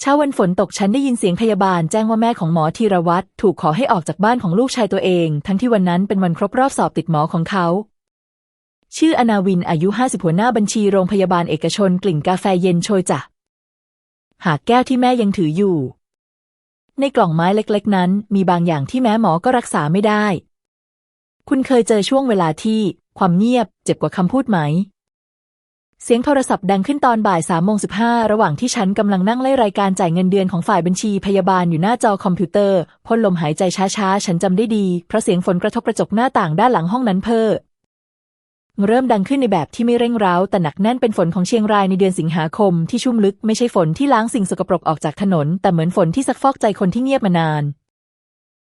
เช้าวันฝนตกฉันได้ยินเสียงพยาบาลแจ้งว่าแม่ของหมอธีรวัตรถูกขอให้ออกจากบ้านของลูกชายตัวเอง ทั้งที่วันนั้นเป็นวันครบรอบสอบติดหมอของเขา ชื่ออนาวินอายุห้าสิบหัวหน้าบัญชีโรงพยาบาลเอกชนกลิ่นกาแฟเย็นโชยจ้ะหากแก้วที่แม่ยังถืออยู่ ในกล่องไม้เล็กๆ นั้น มีบางอย่างที่แม้หมอก็รักษาไม่ได้ คุณเคยเจอช่วงเวลาที่ความเงียบ เจ็บกว่าคำพูดไหม เสียงโทรศัพท์ดังขึ้นตอนบ่ายสามโมงสิบห้าระหว่างที่ฉันกำลังนั่งไล่รายการจ่ายเงินเดือนของฝ่ายบัญชีพยาบาลอยู่หน้าจอคอมพิวเตอร์พ่นลมหายใจช้าๆ ฉันจำได้ดี เพราะเสียงฝนกระทบกระจกหน้าต่างด้านหลังห้องนั้นเพ้อเริ่มดังขึ้นในแบบที่ไม่เร่งร้าวแต่หนักแน่นเป็นฝนของเชียงรายในเดือนสิงหาคมที่ชุ่มลึกไม่ใช่ฝนที่ล้างสิ่งสกปรกออกจากถนน แต่เหมือนฝนที่ซักฟอกใจคนที่เงียบมานาน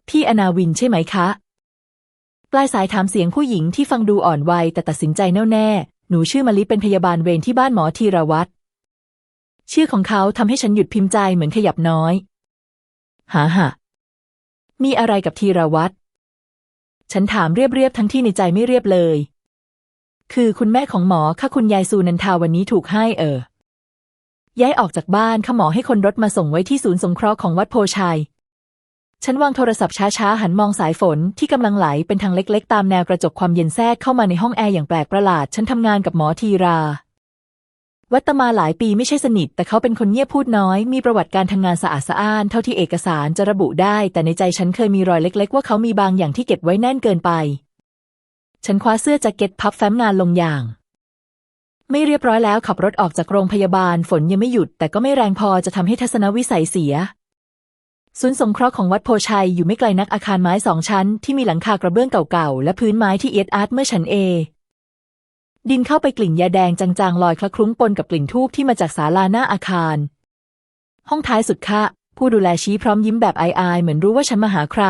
พี่อนาวินใช่ไหมคะ ปลายสายถามเสียงผู้หญิงที่ฟังดูอ่อนวัยแต่ตัดสินใจแน่วแน่ หนูชื่อมะลิเป็นพยาบาลเวรที่บ้านหมอธีรวัตรชื่อของเขาทำให้ฉันหยุดพิมพ์ใจเหมือนขยับน้อย หาหะมีอะไรกับธีรวัตรฉันถามเรียบๆทั้งที่ในใจไม่เรียบเลย คือคุณแม่ของหมอค่ะคุณยายซูนันทาวันนี้ถูกให้เออย้ายออกจากบ้านค่ะหมอให้คนรถมาส่งไว้ที่ศูนย์สงเคราะห์ของวัดโพชัย ฉันวางโทรศัพท์ช้าๆ หันมองสายฝนที่กำลังไหลเป็นทางเล็กๆ ตามแนวกระจกความเย็นแทรกเข้ามาในห้องแอร์อย่างแปลกประหลาด ฉันทำงานกับหมอทีรา วัตมาหลายปีไม่ใช่สนิท แต่เขาเป็นคนเงียบพูดน้อย มีประวัติการทำงานสะอาดสะอ้าน เท่าที่เอกสารจะระบุได้ แต่ในใจฉันเคยมีรอยเล็ก ๆ ว่าเขามีบางอย่างที่เก็บไว้แน่นเกินไป ฉันคว้าเสื้อแจ็คเก็ตพับแฟ้มงานลงอย่างไม่เรียบร้อยแล้วขับรถออกจากโรงพยาบาลฝนยังไม่หยุด แต่ก็ไม่แรงพอจะทำให้ทัศนวิสัยเสีย ศูนย์สงเคราะห์ของวัดโพชัยอยู่ไม่ไกลนักอาคารไม้สองชั้น ที่มีหลังคากระเบื้องเก่าๆ และพื้นไม้ที่เอียดอาร์ตเมื่อฉันเอ ดินเข้าไปกลิ่นยาแดงจางๆลอยคละคลุ้งปนกับกลิ่นทูบที่มาจากศาลาหน้าอาคาร ห้องท้ายสุดค่ะ ผู้ดูแลชี้พร้อมยิ้มแบบอายๆ เหมือนรู้ว่าฉันมาหาใคร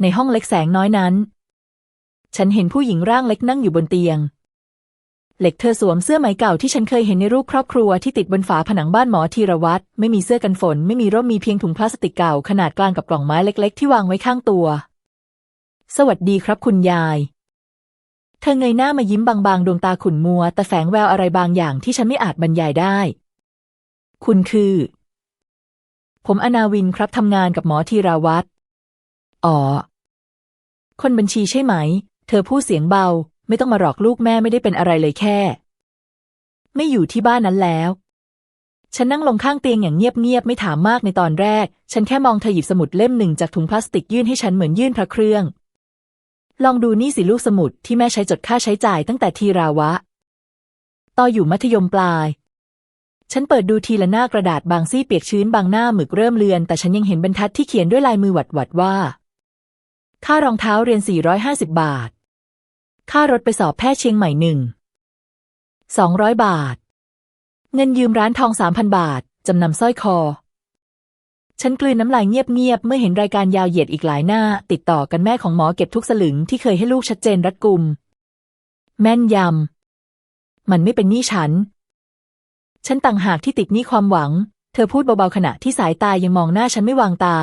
ในห้องเล็กแสงน้อยนั้น ฉันเห็นผู้หญิงร่างเล็กนั่งอยู่บนเตียง เหล็กเธอสวมเสื้อไหมเก่าที่ฉันเคยเห็นในรูปครอบครัวที่ติดบนฝาผนังบ้านหมอธีรวัตรไม่มีเสื้อกันฝน ไม่มีร่มมีเพียงถุงพลาสติกเก่าขนาดกลางกับกล่องไม้เล็ก ๆ ที่วางไว้ข้างตัว สวัสดีครับคุณยาย เธอเงยหน้ามายิ้มบางๆ ดวงตาขุ่นมัว แต่แฝงแววอะไรบางอย่างที่ฉันไม่อาจบรรยายได้ คุณคือ ผมอนาวินครับทำงานกับหมอธีรวัตรอ๋อ คนบัญชีใช่ไหม เธอพูดเสียงเบา ไม่ต้องมาหลอกลูกแม่ไม่ได้เป็นอะไรเลยแค่ ไม่อยู่ที่บ้านนั้นแล้ว ฉันนั่งลงข้างเตียงอย่างเงียบๆไม่ถามมากในตอนแรก ฉันแค่มองเธอหยิบสมุดเล่มหนึ่งจากถุงพลาสติกยื่นให้ฉันเหมือนยื่นพระเครื่อง ลองดูนี่สิลูกสมุดที่แม่ใช้จดค่าใช้จ่ายตั้งแต่ทีราวะต่ออยู่มัธยมปลาย ฉันเปิดดูทีละหน้ากระดาษบางซี่เปียกชื้นบางหน้าหมึกเริ่มเลือน แต่ฉันยังเห็นบรรทัดที่เขียนด้วยลายมือหวัดๆว่า ค่ารองเท้าเรียน 450 บาท ค่ารถไปสอบแพทย์เชียงใหม่หนึ่ง200บาท เงินยืมร้านทอง3,000บาท จำนำสร้อยคอ ฉันกลืนน้ำลายเงียบๆเมื่อเห็นรายการยาวเหยียดอีกหลายหน้า ติดต่อกันแม่ของหมอเก็บทุกสลึงที่เคยให้ลูกชัดเจนรัดกุม แม่นยำ มันไม่เป็นหนี้ฉัน ฉันต่างหากที่ติดหนี้ความหวัง เธอพูดเบาๆขณะที่สายตายังมองหน้าฉันไม่วางตา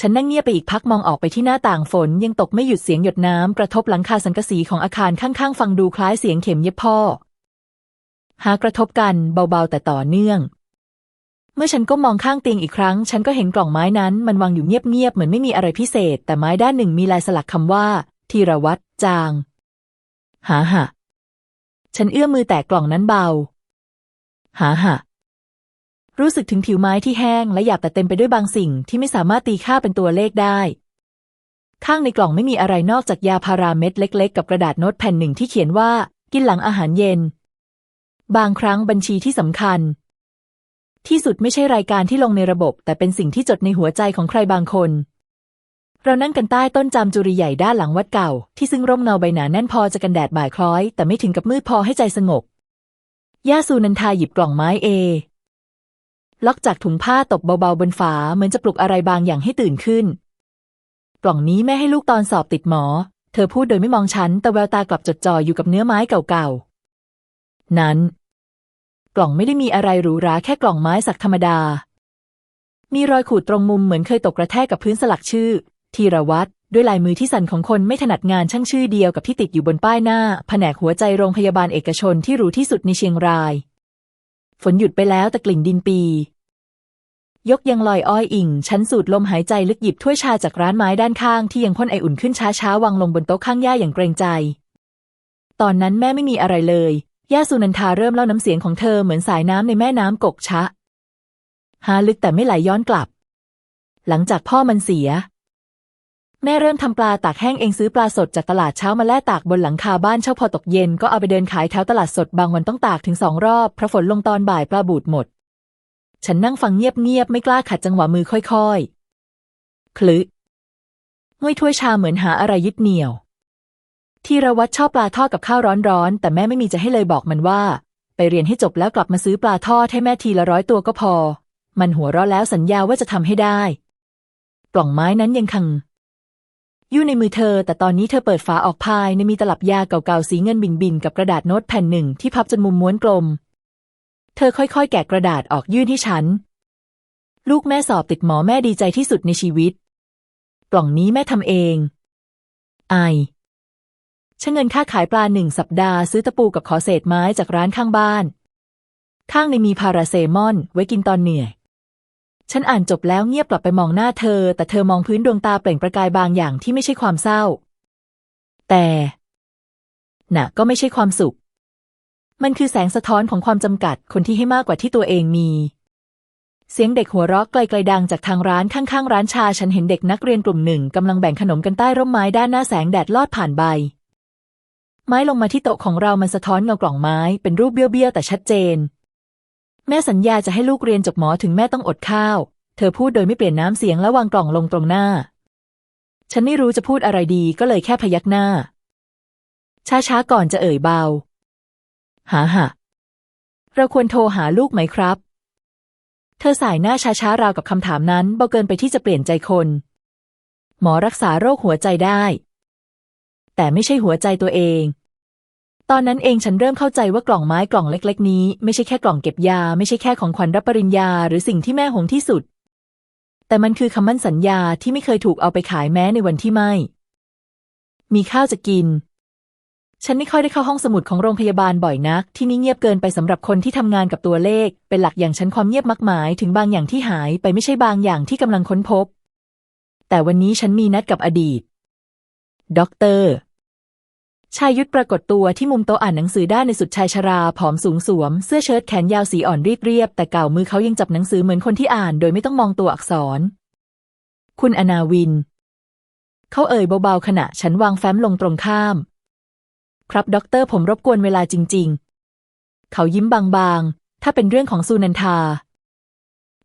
ฉันนั่งเงียบไปอีกพักมองออกไปที่หน้าต่างฝน ยังตกไม่หยุดเสียงหยดน้ำกระทบหลังคาสังกะสีของอาคารข้างๆ ฟังดูคล้ายเสียงเข็มเย็บพ่อ หากระทบกันเบาๆแต่ต่อเนื่อง เมื่อฉันก็มองข้างเตียงอีกครั้ง ฉันก็เห็นกล่องไม้นั้น มันวางอยู่เงียบๆเหมือนไม่มีอะไรพิเศษ แต่ไม้ด้านหนึ่งมีลายสลักคำว่าธีรวัตรจาง หาหะฉันเอื้อมมือแตะกล่องนั้นเบา หาหะ รู้สึกถึงผิวไม้ที่แห้งและหยาบแต่เต็มไปด้วยบางสิ่งที่ไม่สามารถตีค่าเป็นตัวเลขได้ ข้างในกล่องไม่มีอะไรนอกจากยาพาราเม็ดเล็ก ๆ กับกระดาษโน้ตแผ่นหนึ่งที่เขียนว่า กินหลังอาหารเย็น บางครั้งบัญชีที่สำคัญ ที่สุดไม่ใช่รายการที่ลงในระบบ แต่เป็นสิ่งที่จดในหัวใจของใครบางคนเรานั่งกันใต้ต้นจามจุรีใหญ่ด้านหลังวัดเก่า ที่ซึ่งร่มเงาใบหนาแน่นพอจะกันแดดบ่ายคล้อย แต่ไม่ถึงกับมืดพอให้ใจสงบย่าซูนันทาหยิบกล่องไม้เอ ล็อกจากถุงผ้าตบเบาๆบนฝาเหมือนจะปลุกอะไรบางอย่างให้ตื่นขึ้น กล่องนี้แม่ให้ลูกตอนสอบติดหมอ เธอพูดโดยไม่มองฉัน แต่แววตากลับจดจ่ออยู่กับเนื้อไม้เก่าๆ นั้น กล่องไม่ได้มีอะไรหรูหราแค่กล่องไม้สักธรรมดา มีรอยขูดตรงมุมเหมือนเคยตกกระแทกกับพื้นสลักชื่อธีรวัตรด้วยลายมือที่สั่นของคนไม่ถนัดงานช่างชื่อเดียวกับที่ติดอยู่บนป้ายหน้า แผนกหัวใจโรงพยาบาลเอกชนที่หรูที่สุดในเชียงราย ฝนหยุดไปแล้วแต่กลิ่นดินปี ยกยังลอยอ้อยอิงฉันสูดลมหายใจลึกหยิบถ้วยชาจากร้านไม้ด้านข้างที่ยังพ่นไออุ่นขึ้นช้าๆวางลงบนโต๊ะข้างย่าอย่างเกรงใจ ตอนนั้นแม่ไม่มีอะไรเลย ย่าสุนันทาเริ่มเล่าน้ำเสียงของเธอเหมือนสายน้ำในแม่น้ำกกชะ หาลึกแต่ไม่ไหลย้อนกลับ หลังจากพ่อมันเสีย แม่เริ่มทำปลาตากแห้งเองซื้อปลาสดจากตลาดเช้ามาแล่ตากบนหลังคาบ้านเช่าพอตกเย็นก็เอาไปเดินขายแถวตลาดสดบางวันต้องตากถึงสองรอบเพราะฝนลงตอนบ่ายปลาบูดหมด ฉันนั่งฟังเงียบๆ ไม่กล้าขัดจังหวะมือค่อยๆ คลึง่วยถ้วยชาเหมือนหาอะไรยึดเหนี่ยว ทีรวัตรชอบปลาทอดกับข้าวร้อนๆ แต่แม่ไม่มีจะให้เลยบอกมันว่า ไปเรียนให้จบแล้วกลับมาซื้อปลาทอดให้แม่ทีละร้อยตัวก็พอ มันหัวเราะแล้วสัญญาว่าจะทำให้ได้ กล่องไม้นั้นยังคัง อยู่ในมือเธอ แต่ตอนนี้เธอเปิดฝาออกภายในมีตลับยาเก่าๆสีเงินบินบินๆกับกระดาษโน้ตแผ่นหนึ่งที่พับจนมุมม้วนกลม เธอค่อยๆ แกะกระดาษออกยื่นให้ฉัน ลูกแม่สอบติดหมอแม่ดีใจที่สุดในชีวิต กล่องนี้แม่ทำเอง ไอใช้เงินค่าขายปลาหนึ่งสัปดาห์ซื้อตะปูกับขอเศษไม้จากร้านข้างบ้าน ข้างในมีพาราเซมอนไว้กินตอนเหนื่อย ฉันอ่านจบแล้วเงียบกลับไปมองหน้าเธอ แต่เธอมองพื้นดวงตาเปล่งประกายบางอย่างที่ไม่ใช่ความเศร้า แต่ น่ะ ก็ไม่ใช่ความสุข มันคือแสงสะท้อนของความจำกัดคนที่ให้มากกว่าที่ตัวเองมี เสียงเด็กหัวเราะไกลๆดังจากทางร้านข้างๆ ร้านชาฉันเห็นเด็กนักเรียนกลุ่มหนึ่งกำลังแบ่งขนมกันใต้ร่มไม้ด้านหน้าแสงแดดลอดผ่านใบ ไม้ลงมาที่โต๊ะของเรามันสะท้อนเงากล่องไม้เป็นรูปเบี้ยวๆแต่ชัดเจน แม่สัญญาจะให้ลูกเรียนจบหมอถึงแม่ต้องอดข้าว เธอพูดโดยไม่เปลี่ยนน้ำเสียงและวางกล่องลงตรงหน้า ฉันไม่รู้จะพูดอะไรดีก็เลยแค่พยักหน้า ช้าๆก่อนจะเอ่ยเบา หาหะเราควรโทรหาลูกไหมครับ เธอสายหน้าช้าๆราวกับคำถามนั้นเบาเกินไปที่จะเปลี่ยนใจคน หมอรักษาโรคหัวใจได้ แต่ไม่ใช่หัวใจตัวเอง ตอนนั้นเองฉันเริ่มเข้าใจว่ากล่องไม้กล่องเล็ก ๆ นี้ ไม่ใช่แค่กล่องเก็บยา ไม่ใช่แค่ของขวัญรับปริญญา หรือสิ่งที่แม่หงที่สุด แต่มันคือคำมั่นสัญญาที่ไม่เคยถูกเอาไปขายแม้ในวันที่ไม่ มีข้าวจะกิน ฉันไม่ค่อยได้เข้าห้องสมุดของโรงพยาบาลบ่อยนัก ที่นี่เงียบเกินไปสำหรับคนที่ทำงานกับตัวเลข เป็นหลักอย่างฉันความเงียบมักหมายถึงบางอย่างที่หายไปไม่ใช่บางอย่างที่กำลังค้นพบ แต่วันนี้ฉันมีนัดกับอดีตด็อกเตอร์ชายยุทธปรากฏตัวที่มุมโต๊ะอ่านหนังสือด้านในสุดชายชราผอมสูงสวม เสื้อเชิ้ตแขนยาวสีอ่อนเรียบเรียบๆแต่เก่ามือเขายังจับหนังสือเหมือนคนที่อ่าน โดยไม่ต้องมองตัวอักษร คุณอนาวิน เขาเอ่ยเบาๆขณะฉันวางแฟ้มลงตรงข้าม ครับด็อกเตอร์ผมรบกวนเวลาจริง ๆ เขายิ้มบางๆ ถ้าเป็นเรื่องของซูนันทา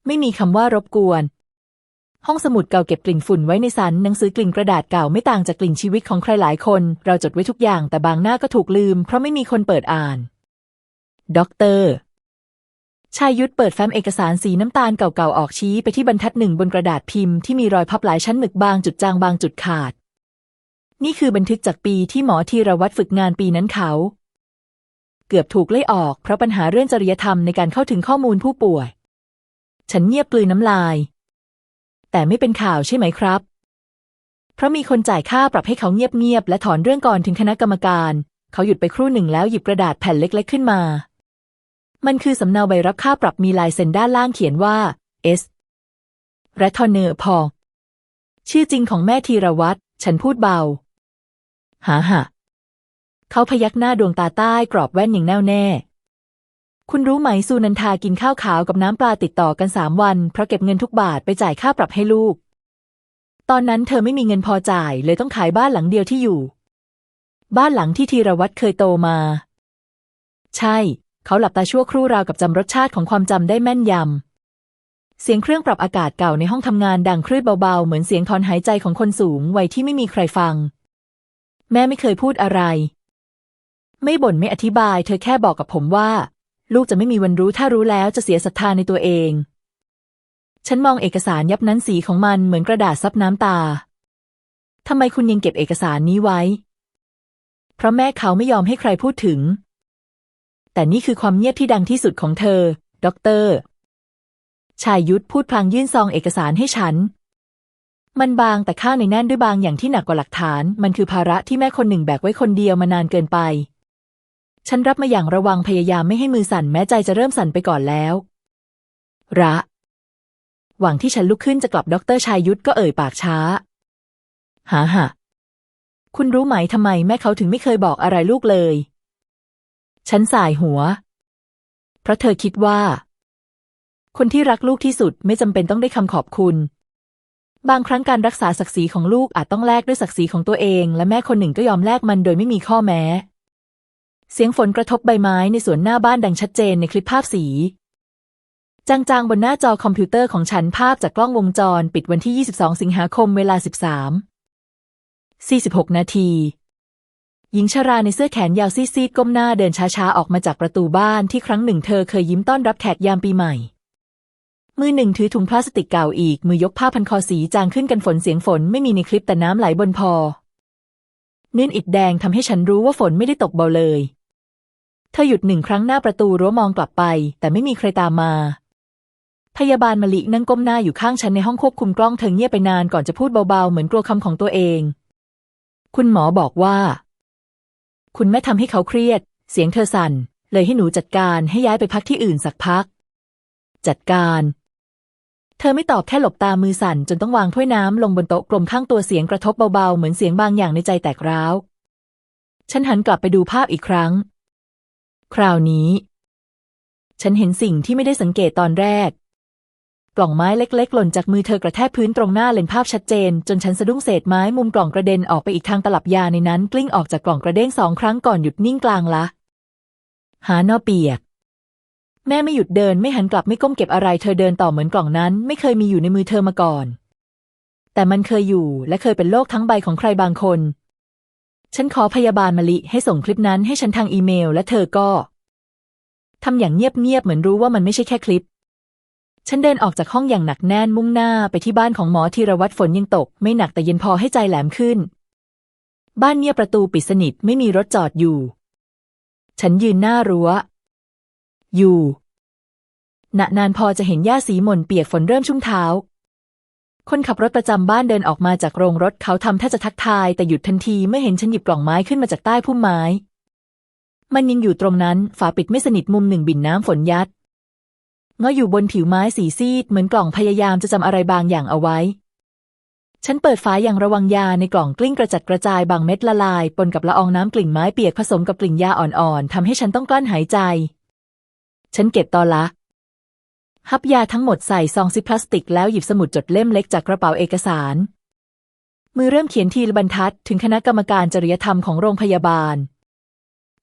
ไม่มีคำว่ารบกวน ห้องสมุดเก่าเก็บกลิ่นฝุ่นไว้ในสันหนังสือกลิ่นกระดาษเก่าไม่ต่างจากกลิ่นชีวิตของใครหลายคน เราจดไว้ทุกอย่างแต่บางหน้าก็ถูกลืม เพราะไม่มีคนเปิดอ่านด็อกเตอร์ชายยุทธเปิดแฟ้มเอกสารสีน้ำตาลเก่าๆ ออกชี้ไปที่บรรทัดหนึ่งบนกระดาษพิมพ์ที่มีรอยพับหลายชั้นหมึกบางจุดจางบางจุดขาด นี่คือบันทึกจากปีที่หมอธีรวัตรฝึกงานปีนั้นเขา เกือบถูกไล่ออก เพราะปัญหาเรื่องจริยธรรมในการเข้าถึงข้อมูลผู้ป่วย ฉันเงียบกลืนน้ำลาย แต่ไม่เป็นข่าวใช่ไหมครับ เพราะมีคนจ่ายค่าปรับให้เขาเงียบๆและถอนเรื่องก่อนถึงคณะกรรมการ เขาหยุดไปครู่หนึ่งแล้วหยิบกระดาษแผ่นเล็กๆขึ้นมา มันคือสำเนาใบรับค่าปรับมีลายเซ็นด้านล่างเขียนว่า S และทอนเนอร์พอ ชื่อจริงของแม่ธีรวัตรฉันพูดเบา หาหะเขาพยักหน้าดวงตาใต้กรอบแว่นอย่างแน่วแน่ คุณรู้ไหมซูนันทากินข้าวขาวกับน้ำปลาติดต่อกันสามวัน เพราะเก็บเงินทุกบาทไปจ่ายค่าปรับให้ลูก ตอนนั้นเธอไม่มีเงินพอจ่ายเลยต้องขายบ้านหลังเดียวที่อยู่ บ้านหลังที่ธีรวัตรเคยโตมา ใช่ เขาหลับตาชั่วครู่ราวกับจำรสชาติของความจำได้แม่นยำ เสียงเครื่องปรับอากาศเก่าในห้องทำงานดังคลื่นเบาๆ เหมือนเสียงถอนหายใจของคนสูงวัยที่ไม่มีใครฟัง แม่ไม่เคยพูดอะไร ไม่บ่นไม่อธิบาย เธอแค่บอกกับผมว่า ลูกจะไม่มีวันรู้ถ้ารู้แล้วจะเสียศรัทธาในตัวเอง ฉันมองเอกสารยับนั้นสีของมันเหมือนกระดาษซับน้ำตาทำไมคุณยังเก็บเอกสารนี้ไว้ เพราะแม่เขาไม่ยอมให้ใครพูดถึง แต่นี่คือความเงียบที่ดังที่สุดของเธอ ด็อกเตอร์ ชายยุทธพูดพลางยื่นซองเอกสารให้ฉัน มันบางแต่ข้างในแน่นด้วยบางอย่างที่หนักกว่าหลักฐาน มันคือภาระที่แม่คนหนึ่งแบกไว้คนเดียวมานานเกินไป ฉันรับมาอย่างระวังพยายามไม่ให้มือสั่นแม้ใจจะเริ่มสั่นไปก่อนแล้ว ระ หวังที่ฉันลุกขึ้นจะกลับด็อกเตอร์ชายยุทธก็เอ่ยปากช้า หาหะคุณรู้ไหมทำไมแม่เขาถึงไม่เคยบอกอะไรลูกเลย ฉันสายหัว เพราะเธอคิดว่า คนที่รักลูกที่สุดไม่จำเป็นต้องได้คำขอบคุณ บางครั้งการรักษาศักดิ์ศรีของลูกอาจต้องแลกด้วยศักดิ์ศรีของตัวเอง และแม่คนหนึ่งก็ยอมแลกมันโดยไม่มีข้อแม้ เสียงฝนกระทบใบไม้ในสวนหน้าบ้านดังชัดเจนในคลิปภาพสี จางๆ บนหน้าจอคอมพิวเตอร์ของฉันภาพจากกล้องวงจรปิดวันที่ 22 สิงหาคมเวลา 13 46 นาที หญิงชราในเสื้อแขนยาวซีดๆก้มหน้าเดินช้าๆออกมาจากประตูบ้านที่ครั้งหนึ่งเธอเคยยิ้มต้อนรับแขกยามปีใหม่ มือหนึ่งถือถุงพลาสติกเก่าอีก มือยกผ้าพันคอสีจางขึ้นกันฝนเสียงฝนไม่มีในคลิปแต่น้ำไหลบนพอเนื่นอิดแดงทำให้ฉันรู้ว่าฝนไม่ได้ตกเบาเลย เธอหยุดหนึ่งครั้งหน้าประตูรั้วมองกลับไป แต่ไม่มีใครตามมา พยาบาลมะลินั่งก้มหน้าอยู่ข้างฉันในห้องควบคุมกล้องเธอเงียบไปนานก่อนจะพูดเบาๆ เหมือนกลัวคำของตัวเอง คุณหมอบอกว่า คุณแม่ทำให้เขาเครียด เสียงเธอสั่น เลยให้หนูจัดการให้ย้ายไปพักที่อื่นสักพัก จัดการ เธอไม่ตอบแค่หลบตามือสั่นจนต้องวางถ้วยน้ำลงบนโต๊ะกลมข้างตัวเสียงกระทบเบาๆ เหมือนเสียงบางอย่างในใจแตกร้าว ฉันหันกลับไปดูภาพอีกครั้ง คราวนี้ ฉันเห็นสิ่งที่ไม่ได้สังเกตตอนแรก กล่องไม้เล็ก ๆ หล่นจากมือเธอกระแทกพื้นตรงหน้าเลนภาพชัดเจน จนฉันสะดุ้งเศษไม้มุมกล่องกระเด็นออกไปอีกทางตลับยาในนั้น กลิ้งออกจากกล่องกระเด้งสองครั้งก่อนหยุดนิ่งกลางละ หานอเปียก แม่ไม่หยุดเดินไม่หันกลับไม่ก้มเก็บอะไร เธอเดินต่อเหมือนกล่องนั้น ไม่เคยมีอยู่ในมือเธอมาก่อน แต่มันเคยอยู่และเคยเป็นโลกทั้งใบของใครบางคน ฉันขอพยาบาลมะลิให้ส่งคลิปนั้นให้ฉันทางอีเมล และเธอก็ทำอย่างเงียบๆเหมือนรู้ว่ามันไม่ใช่แค่คลิป ฉันเดินออกจากห้องอย่างหนักแน่นมุ่งหน้าไปที่บ้านของหมอธีรวัตรฝนยังตก ไม่หนักแต่เย็นพอให้ใจแหลมขึ้น บ้านเงียบประตูปิดสนิทไม่มีรถจอดอยู่ ฉันยืนหน้ารั้ว อยู่ณนานพอจะเห็นหญ้าสีหม่นเปียกฝนเริ่มชุ่มเท้า คนขับรถประจำบ้านเดินออกมาจากโรงรถเขาทำท่าจะทักทาย แต่หยุดทันทีเมื่อเห็นฉันหยิบกล่องไม้ขึ้นมาจากใต้พุ่มไม้ มันยังอยู่ตรงนั้นฝาปิดไม่สนิทมุมหนึ่งบิ่นน้ำฝนยัดงออยู่บนผิวไม้สีซีดเหมือนกล่องพยายามจะจำอะไรบางอย่างเอาไว้ ฉันเปิดฝาอย่างระวังยาในกล่องกลิ้งกระจัดกระจายบางเม็ดละลายปนกับละอองน้ำกลิ่นไม้เปียกผสมกับกลิ่นยาอ่อนๆทำให้ฉันต้องกลั้นหายใจ ฉันเก็บตอละฮับยาทั้งหมดใส่ซองซิพลาสติกแล้วหยิบสมุดจดเล่มเล็กจากกระเป๋าเอกสาร มือเริ่มเขียนทีละบรรทัด ถึงคณะกรรมการจริยธรรมของโรงพยาบาล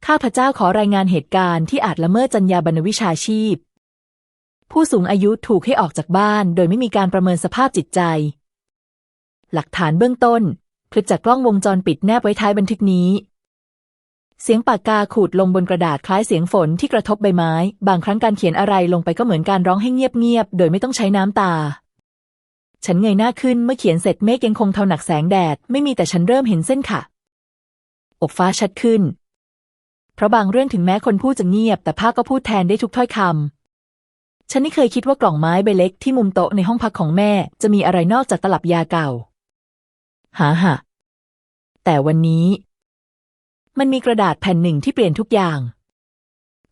ข้าพเจ้าขอรายงานเหตุการณ์ที่อาจละเมิดจรรยาบรรณวิชาชีพ ผู้สูงอายุถูกให้ออกจากบ้าน โดยไม่มีการประเมินสภาพจิตใจ หลักฐานเบื้องต้น คลิปจากกล้องวงจรปิดแนบไว้ท้ายบันทึกนี้ เสียงปากกาขูดลงบนกระดาษคล้ายเสียงฝนที่กระทบใบไม้ บางครั้งการเขียนอะไรลงไปก็เหมือนการร้องให้เงียบๆ โดยไม่ต้องใช้น้ำตา ฉันเงยหน้าขึ้นเมื่อเขียนเสร็จเมฆยังคงเทาหนักแสงแดด ไม่มีแต่ฉันเริ่มเห็นเส้นค่ะ อกฟ้าชัดขึ้น เพราะบางเรื่องถึงแม้คนพูดจะเงียบ แต่ภาพก็พูดแทนได้ทุกถ้อยคำ ฉันไม่เคยคิดว่ากล่องไม้ใบเล็กที่มุมโต๊ะในห้องพักของแม่ จะมีอะไรนอกจากตลับยาเก่า หาหะแต่วันนี้ มันมีกระดาษแผ่นหนึ่งที่เปลี่ยนทุกอย่าง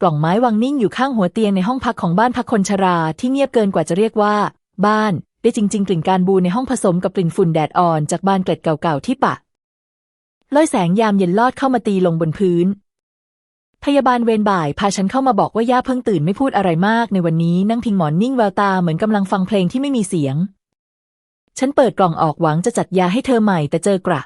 กล่องไม้วางนิ่งอยู่ข้างหัวเตียงในห้องพักของบ้านพักคนชราที่เงียบเกินกว่าจะเรียกว่า บ้าน ได้จริง ๆ กลิ่นการบูในห้องผสมกับกลิ่นฝุ่นแดดอ่อนจากบานเกล็ดเก่าๆที่ปะลอยแสงยามเย็นลอดเข้ามาตีลงบนพื้น พยาบาลเวรบ่ายพาฉันเข้ามาบอกว่าย่าเพิ่งตื่นไม่พูดอะไรมาก ในวันนี้นั่งพิงหมอนนิ่งแววตาเหมือนกำลังฟังเพลงที่ไม่มีเสียง ฉันเปิดกล่องออกหวังจะจัดยาให้เธอใหม่แต่เจอกระ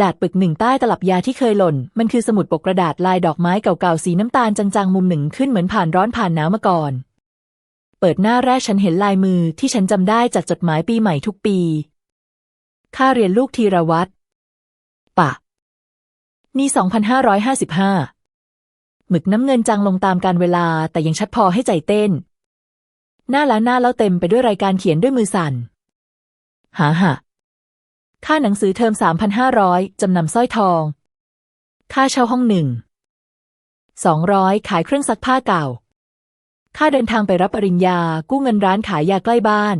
ดาษปึกหนึ่งใต้ตลับยาที่เคยหล่น มันคือสมุดปกกระดาษลายดอกไม้เก่าๆสีน้ำตาลจางๆมุมหนึ่งขึ้นเหมือนผ่านร้อนผ่านหนาวมาก่อน เปิดหน้าแรกฉันเห็นลายมือที่ฉันจำได้จากจดหมายปีใหม่ทุกปี ค่าเรียนลูกธีรวัตรปะ นี่ 2555 หมึกน้ำเงินจางลงตามการเวลาแต่ยังชัดพอให้ใจเต้น หน้าแล้วหน้าแล้วเต็มไปด้วยรายการเขียนด้วยมือสั่นหาหะ ค่าหนังสือเทอม 3,500 จำนำสร้อยทอง ค่าเช่าห้องหนึ่ง 200 ขายเครื่องซักผ้าเก่า ค่าเดินทางไปรับปริญญา กู้เงินร้านขายยาใกล้บ้าน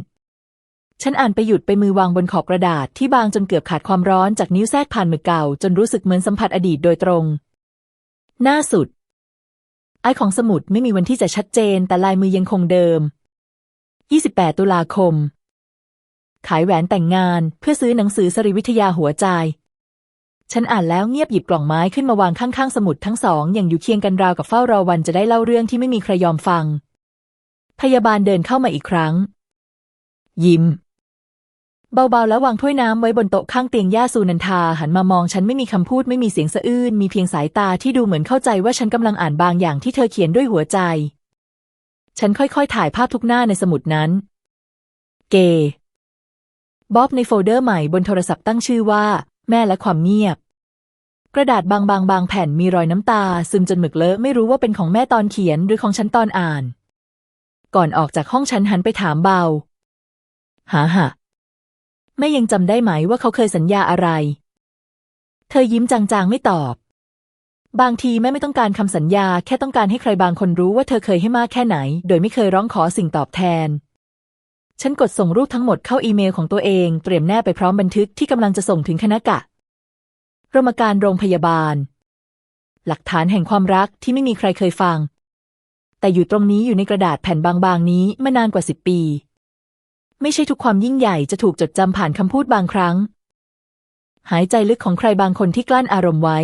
ฉันอ่านไปหยุดไปมือวางบนขอบกระดาษที่บางจนเกือบขาดความร้อนจากนิ้วแทรกผ่านมือเก่า จนรู้สึกเหมือนสัมผัสอดีตโดยตรง หน้าสุด ไอของสมุดไม่มีวันที่จะชัดเจน แต่ลายมือยังคงเดิม 28 ตุลาคม ขายแหวนแต่งงานเพื่อซื้อหนังสือสรีวิทยาหัวใจ ฉันอ่านแล้วเงียบหยิบกล่องไม้ขึ้นมาวางข้างๆสมุดทั้งสองอย่างอยู่เคียงกันราวกับเฝ้ารอวันจะได้เล่าเรื่องที่ไม่มีใครยอมฟัง พยาบาลเดินเข้ามาอีกครั้ง ยิ้ม เบาๆแล้ววางถ้วยน้ำไว้บนโต๊ะข้างเตียงย่าสูนันทาหันมามองฉันไม่มีคำพูดไม่มีเสียงสะอื้นมีเพียงสายตาที่ดูเหมือนเข้าใจว่าฉันกำลังอ่านบางอย่างที่เธอเขียนด้วยหัวใจ ฉันค่อยๆถ่ายภาพทุกหน้าในสมุดนั้น เก บ๊อบในโฟลเดอร์ใหม่บนโทรศัพท์ตั้งชื่อว่า แม่และความเงียบ กระดาษบางๆบางแผ่นมีรอยน้ำตา ซึมจนหมึกเลอะไม่รู้ว่าเป็นของแม่ตอนเขียนหรือของฉันตอนอ่าน ก่อนออกจากห้องฉันหันไปถามเบา หาหะแม่ยังจำได้ไหมว่าเขาเคยสัญญาอะไร เธอยิ้มจางๆไม่ตอบ บางทีแม่ไม่ต้องการคำสัญญา แค่ต้องการให้ใครบางคนรู้ว่าเธอเคยให้มากแค่ไหน โดยไม่เคยร้องขอสิ่งตอบแทน ฉันกดส่งรูปทั้งหมดเข้าอีเมลของตัวเอง เตรียมแนบไปพร้อมบันทึกที่กำลังจะส่งถึงคณะกะกรรมการโรงพยาบาล หลักฐานแห่งความรักที่ไม่มีใครเคยฟัง แต่อยู่ตรงนี้อยู่ในกระดาษแผ่นบางๆนี้มานานกว่าสิบปี ไม่ใช่ทุกความยิ่งใหญ่จะถูกจดจำผ่านคำพูดบางครั้ง หายใจลึกของใครบางคนที่กลั้นอารมณ์ไว้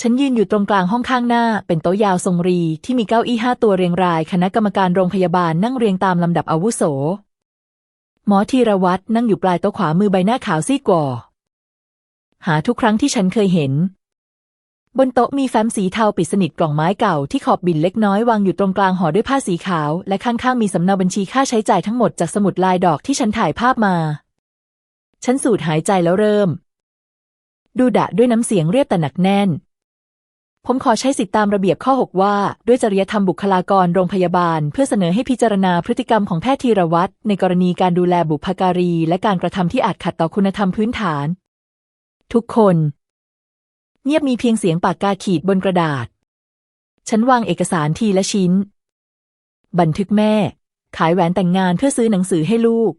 ฉันยืนอยู่ตรงกลางห้องข้างหน้า เป็นโต๊ะยาวทรงรีที่มีเก้าอี้ห้าตัวเรียงราย คณะกรรมการโรงพยาบาลนั่งเรียงตามลำดับอาวุโส หมอธีรวัตรนั่งอยู่ปลายโต๊ะขวามือใบหน้าขาวซีดกว่าหาทุกครั้งที่ฉันเคยเห็น บนโต๊ะมีแฟ้มสีเทาปิดสนิทกล่องไม้เก่าที่ขอบบินเล็กน้อยวางอยู่ตรงกลางห่อด้วยผ้าสีขาว และข้างๆมีสำเนาบัญชีค่าใช้จ่ายทั้งหมดจากสมุดลายดอกที่ฉันถ่ายภาพมา ฉันสูดหายใจแล้วเริ่ม ดูดะด้วยน้ำเสียงเรียบแต่หนักแน่น ผมขอใช้สิทธิตามระเบียบข้อ 6 ว่า ด้วยจริยธรรมบุคลากรโรงพยาบาล เพื่อเสนอให้พิจารณาพฤติกรรมของแพทย์ธีรวัตรในกรณีการดูแลบุพการี และการกระทำที่อาจขัดต่อคุณธรรมพื้นฐาน ทุกคน เงียบมีเพียงเสียงปากกาขีดบนกระดาษ ฉันวางเอกสารทีละชิ้น บันทึกแม่ ขายแหวนแต่งงานเพื่อซื้อหนังสือให้ลูก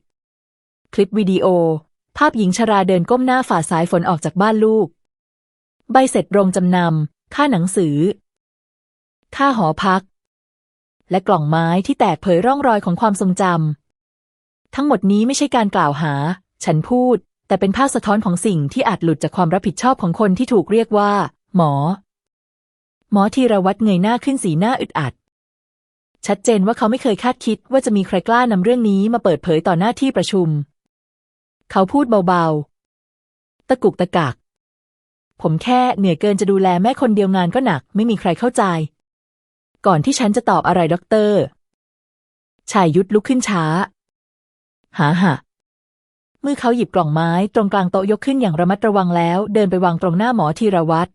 คลิปวิดีโอ ภาพหญิงชราเดินก้มหน้าฝ่าสายฝนออกจากบ้านลูก ใบเสร็จโรงจำนำ ค่าหนังสือ ค่าหอพัก และกล่องไม้ที่แตกเผยร่องรอยของความทรงจำทั้งหมดนี้ไม่ใช่การกล่าวหา ฉันพูด แต่เป็นภาพสะท้อนของสิ่งที่อาจหลุดจากความรับผิดชอบของคนที่ถูกเรียกว่า หมอ หมอธีรวัตรเงยหน้าขึ้นสีหน้าอึดอัด ชัดเจนว่าเขาไม่เคยคาดคิดว่าจะมีใครกล้านำเรื่องนี้มาเปิดเผยต่อหน้าที่ประชุม เขาพูดเบาๆ ตะกุกตะกัก ผมแค่เหนื่อยเกินจะดูแลแม่คนเดียวงานก็หนัก ไม่มีใครเข้าใจ ก่อนที่ฉันจะตอบอะไรด็อกเตอร์ ชายยุทธลุกขึ้นช้า หาหะมือเขาหยิบกล่องไม้ตรงกลางโต๊ะยกขึ้นอย่างระมัดระวังแล้ว เดินไปวางตรงหน้าหมอธีรวัตร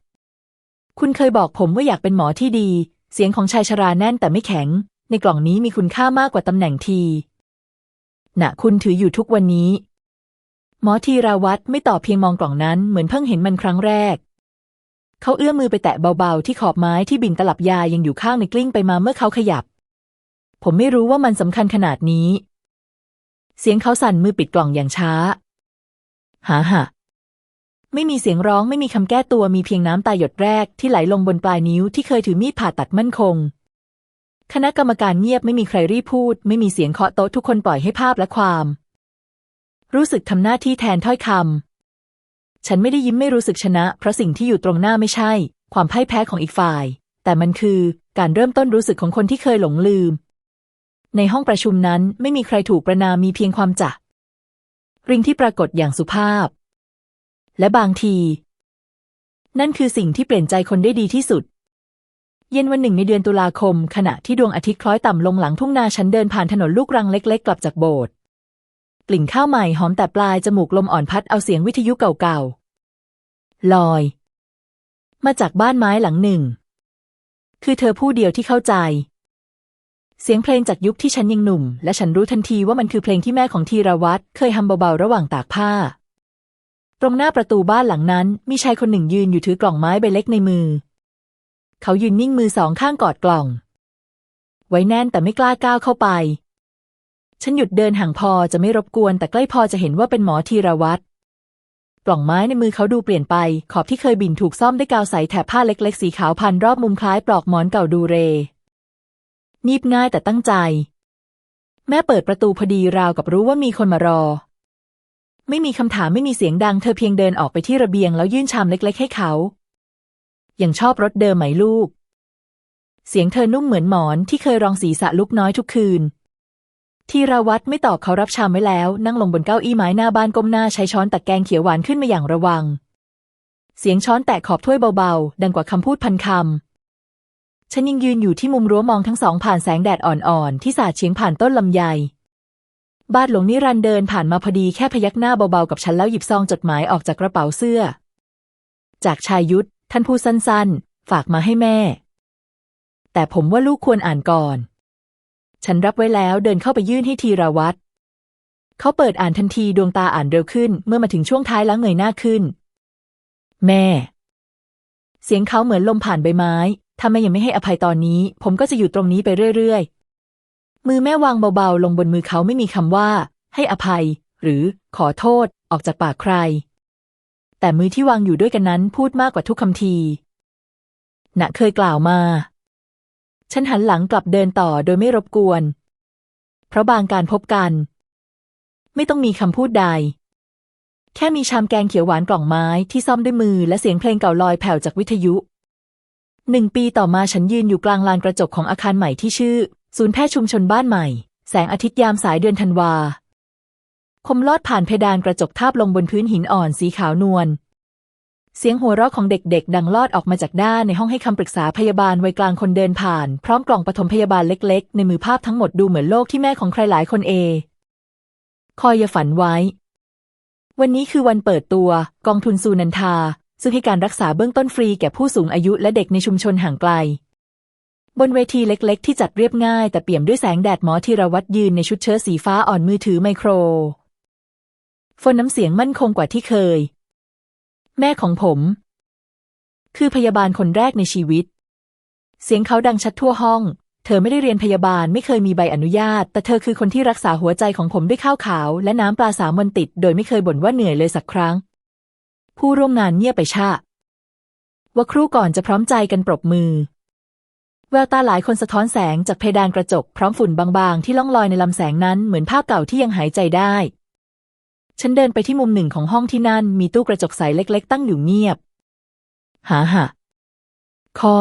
คุณเคยบอกผมว่าอยากเป็นหมอที่ดี เสียงของชายชราแน่นแต่ไม่แข็ง ในกล่องนี้มีคุณค่ามากกว่าตำแหน่งที น่ะ คุณถืออยู่ทุกวันนี้ หมอธีราวัตรไม่ตอบเพียงมองกล่องนั้นเหมือนเพิ่งเห็นมันครั้งแรก เขาเอื้อมมือไปแตะเบาๆ ที่ขอบไม้ที่บินตลับยายังอยู่ข้างในกลิ้งไปมาเมื่อเขาขยับ ผมไม่รู้ว่ามันสำคัญขนาดนี้ เสียงเขาสั่นมือปิดกล่องอย่างช้าหาหะไม่มีเสียงร้องไม่มีคำแก้ตัวมีเพียงน้ำตาหยดแรกที่ไหลลงบนปลายนิ้วที่เคยถือมีดผ่าตัดมั่นคง คณะกรรมการเงียบไม่มีใครรีบพูด ไม่มีเสียงเคาะโต๊ะทุกคนปล่อยให้ภาพและความ รู้สึกทำหน้าที่แทนถ้อยคำ ฉันไม่ได้ยิ้มไม่รู้สึกชนะ เพราะสิ่งที่อยู่ตรงหน้าไม่ใช่ ความพ่ายแพ้ของอีกฝ่าย แต่มันคือการเริ่มต้นรู้สึกของคนที่เคยหลงลืม ในห้องประชุมนั้นไม่มีใครถูกประนามมีเพียงความจะริงที่ปรากฏอย่างสุภาพ และบางที นั่นคือสิ่งที่เปลี่ยนใจคนได้ดีที่สุด เย็นวันหนึ่งในเดือนตุลาคม ขณะที่ดวงอาทิตย์คล้อยต่ำลงหลังทุ่งนาฉันเดินผ่านถนนลูกรังเล็ก ๆ กลับจากโบสถ์ กลิ่นข้าวใหม่หอมแต่ปลายจมูกลมอ่อนพัดเอาเสียงวิทยุเก่าๆลอย มาจากบ้านไม้หลังหนึ่ง คือเธอผู้เดียวที่เข้าใจ เสียงเพลงจากยุคที่ฉันยังหนุ่ม และฉันรู้ทันทีว่ามันคือเพลงที่แม่ของธีรวัตรเคยทำเบาๆระหว่างตากผ้า ตรงหน้าประตูบ้านหลังนั้น มีชายคนหนึ่งยืนอยู่ถือกล่องไม้ใบเล็กในมือ เขายืนนิ่งมือสองข้างกอดกล่อง ไว้แน่นแต่ไม่กล้าก้าวเข้าไป ฉันหยุดเดินห่างพอจะไม่รบกวน แต่ใกล้พอจะเห็นว่าเป็นหมอธีรวัตรกล่องไม้ในมือเขาดูเปลี่ยนไป ขอบที่เคยบินถูกซ่อมด้วยกาวใสแถบผ้าเล็ก ๆ สีขาวพันรอบมุมคล้ายปลอกหมอนเก่าดูเรนีบง่ายแต่ตั้งใจ แม่เปิดประตูพอดีราวกับรู้ว่ามีคนมารอ ไม่มีคำถามไม่มีเสียงดัง เธอเพียงเดินออกไปที่ระเบียงแล้วยื่นชามเล็ก ๆ ให้เขายังชอบรถเดิมไหมลูก เสียงเธอนุ่มเหมือนหมอนที่เคยรองศีรษะลุกน้อยทุกคืน ทีราวัตรไม่ตอบเขารับชามไว้แล้ว นั่งลงบนเก้าอี้ไม้หน้าบ้านก้มหน้าใช้ช้อนตักแกงเขียวหวานขึ้นมาอย่างระวัง เสียงช้อนแตะขอบถ้วยเบาๆ ดังกว่าคำพูดพันคำฉันยังยืนอยู่ที่มุมรั้วมองทั้งสองผ่านแสงแดดอ่อนๆ ที่สาดเฉียงผ่านต้นลำไยบาทหลวงนิรันเดินผ่านมาพอดีแค่พยักหน้าเบาๆกับฉันแล้วหยิบซองจดหมายออกจากกระเป๋าเสื้อ จากชายยุทธท่านพูดสั้นๆ ฝากมาให้แม่ แต่ผมว่าลูกควรอ่านก่อน ฉันรับไว้แล้วเดินเข้าไปยื่นให้ทีราวัตรเขาเปิดอ่านทันทีดวงตาอ่านเร็วขึ้น เมื่อมาถึงช่วงท้ายแล้วเงยหน้าขึ้น แม่ เสียงเขาเหมือนลมผ่านใบไม้ ถ้าแม่ยังไม่ให้อภัยตอนนี้ ผมก็จะอยู่ตรงนี้ไปเรื่อยๆ มือแม่วางเบาๆ ลงบนมือเขาไม่มีคำว่า ให้อภัย หรือขอโทษ ออกจากปากใคร แต่มือที่วางอยู่ด้วยกันนั้นพูดมากกว่าทุกคำทีณเคยกล่าวมา ฉันหันหลังกลับเดินต่อโดยไม่รบกวน เพราะบางการพบกัน ไม่ต้องมีคำพูดใด แค่มีชามแกงเขียวหวานกล่องไม้ที่ซ่อมด้วยมือและเสียงเพลงเก่าลอยแผ่วจากวิทยุหนึ่งปีต่อมาฉันยืนอยู่กลางลานกระจกของอาคารใหม่ที่ชื่อ ศูนย์แพทย์ชุมชนบ้านใหม่ แสงอาทิตย์ยามสายเดือนธันวาคมลอดผ่านเพดานกระจกทาบลงบนพื้นหินอ่อนสีขาวนวล เสียงหัวเราะของเด็กๆ ดังลอดออกมาจากด้านในห้องให้คำปรึกษาพยาบาลวัยกลางคนเดินผ่าน พร้อมกล่องปฐมพยาบาลเล็ก ๆ ในมือภาพทั้งหมดดูเหมือนโลกที่แม่ของใครหลายคนเอ คอยอย่าฝันไว้ วันนี้คือวันเปิดตัว กองทุนซูนันทา ซึ่งให้การรักษาเบื้องต้นฟรีแก่ผู้สูงอายุและเด็กในชุมชนห่างไกล บนเวทีเล็ก ๆ ที่จัดเรียบง่ายแต่เปี่ยมด้วยแสงแดดหมอธีรวัตรยืนในชุดเชิ้ตสีฟ้าอ่อนมือถือไมโครโฟนน้ำเสียงมั่นคงกว่าที่เคย แม่ของผม คือพยาบาลคนแรกในชีวิต เสียงเขาดังชัดทั่วห้อง เธอไม่ได้เรียนพยาบาลไม่เคยมีใบอนุญาต แต่เธอคือคนที่รักษาหัวใจของผมด้วยข้าวขาว และน้ำปลาสามวันติด โดยไม่เคยบ่นว่าเหนื่อยเลยสักครั้ง ผู้ร่วมงานเงียบไปชะว่าครู่ก่อนจะพร้อมใจกันปรบมือ แววตาหลายคนสะท้อนแสงจากเพดานกระจก พร้อมฝุ่นบางๆ ที่ล่องลอยในลำแสงนั้นเหมือนภาพเก่าที่ยังหายใจได้ ฉันเดินไปที่มุมหนึ่งของห้องที่นั่น มีตู้กระจกใสเล็ก ๆ ตั้งอยู่เงียบ หาหะข้อ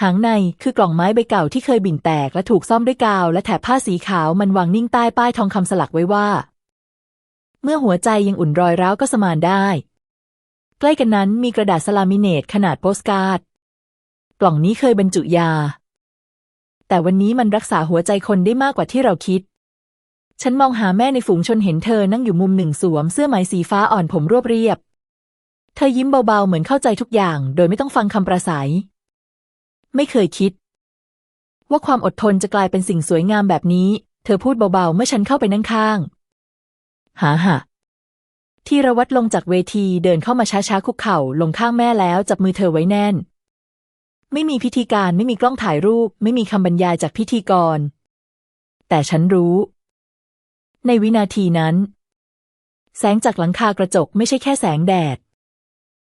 หางในคือกล่องไม้ใบเก่าที่เคยบิ่นแตกและถูกซ่อมด้วยกาว และแถบผ้าสีขาวมันวางนิ่งใต้ป้ายทองคำสลักไว้ว่า เมื่อหัวใจยังอุ่นรอยร้าวก็สมานได้ ใกล้กันนั้นมีกระดาษสลามิเนตขนาดโปสการ์ด กล่องนี้เคยบรรจุยา แต่วันนี้มันรักษาหัวใจคนได้มากกว่าที่เราคิด ฉันมองหาแม่ในฝูงชนเห็นเธอนั่งอยู่มุมหนึ่งสวมเสื้อไหมสีฟ้าอ่อนผมรวบเรียบ เธอยิ้มเบาๆเหมือนเข้าใจทุกอย่าง โดยไม่ต้องฟังคำประสัยไม่เคยคิด ว่าความอดทนจะกลายเป็นสิ่งสวยงามแบบนี้ เธอพูดเบาๆ เมื่อฉันเข้าไปนั่งข้าง หาหะทีรวัตลงจากเวทีเดินเข้ามาช้าๆคุกเข่าลงข้างแม่แล้วจับมือเธอไว้แน่น ไม่มีพิธีการไม่มีกล้องถ่ายรูป ไม่มีคำบรรยายจากพิธีกร แต่ฉันรู้ ในวินาทีนั้น แสงจากหลังคากระจกไม่ใช่แค่แสงแดด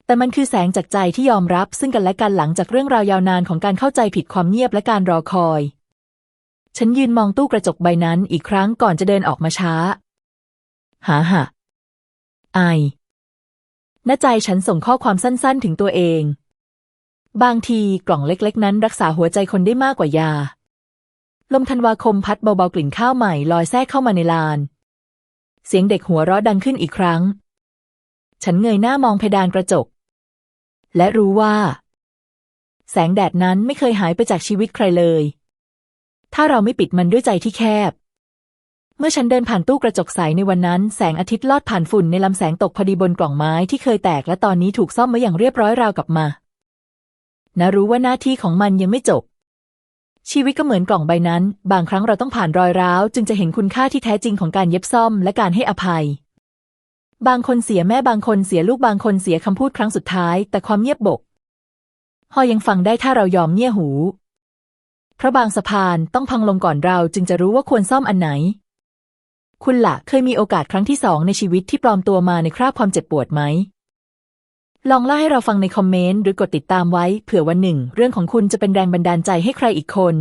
แต่มันคือแสงจากใจที่ยอมรับซึ่งกันและกันหลังจากเรื่องราวยาวนานของการเข้าใจผิดความเงียบและการรอคอย ฉันยืนมองตู้กระจกใบนั้นอีกครั้งก่อนจะเดินออกมาช้า หาหะไอณใจฉันส่งข้อความสั้นๆถึงตัวเอง บางทีกล่องเล็กๆ นั้นรักษาหัวใจคนได้มากกว่ายา ลมธันวาคมพัดเบาๆกลิ่นข้าวใหม่ลอยแทรกเข้ามาในลาน เสียงเด็กหัวเราะดังขึ้นอีกครั้ง ฉันเงยหน้ามองเพดานกระจก และรู้ว่า แสงแดดนั้นไม่เคยหายไปจากชีวิตใครเลย ถ้าเราไม่ปิดมันด้วยใจที่แคบ เมื่อฉันเดินผ่านตู้กระจกใสในวันนั้น แสงอาทิตย์ลอดผ่านฝุ่นในลำแสงตกพอดีบนกล่องไม้ที่เคยแตกและตอนนี้ถูกซ่อมไว้อย่างเรียบร้อยราวกับมานะรู้ว่าหน้าที่ของมันยังไม่จบ ชีวิตก็เหมือนกล่องใบนั้น บางครั้งเราต้องผ่านรอยร้าว จึงจะเห็นคุณค่าที่แท้จริงของการเย็บซ่อมและการให้อภัย บางคนเสียแม่บางคนเสียลูกบางคนเสียคำพูดครั้งสุดท้าย แต่ความเงียบบกพอยังฟังได้ถ้าเรายอมเงี่ยหู เพราะบางสะพานต้องพังลงก่อนเราจึงจะรู้ว่าควรซ่อมอันไหน คุณละ่ะเคยมีโอกาสครั้งที่สองในชีวิตที่ปลอมตัวมาในคราบความเจ็บปวดไหม ลองเล่าให้เราฟังในคอมเมนต์หรือกดติดตามไว้ เผื่อวันหนึ่ง เรื่องของคุณจะเป็นแรงบันดาลใจให้ใครอีกคน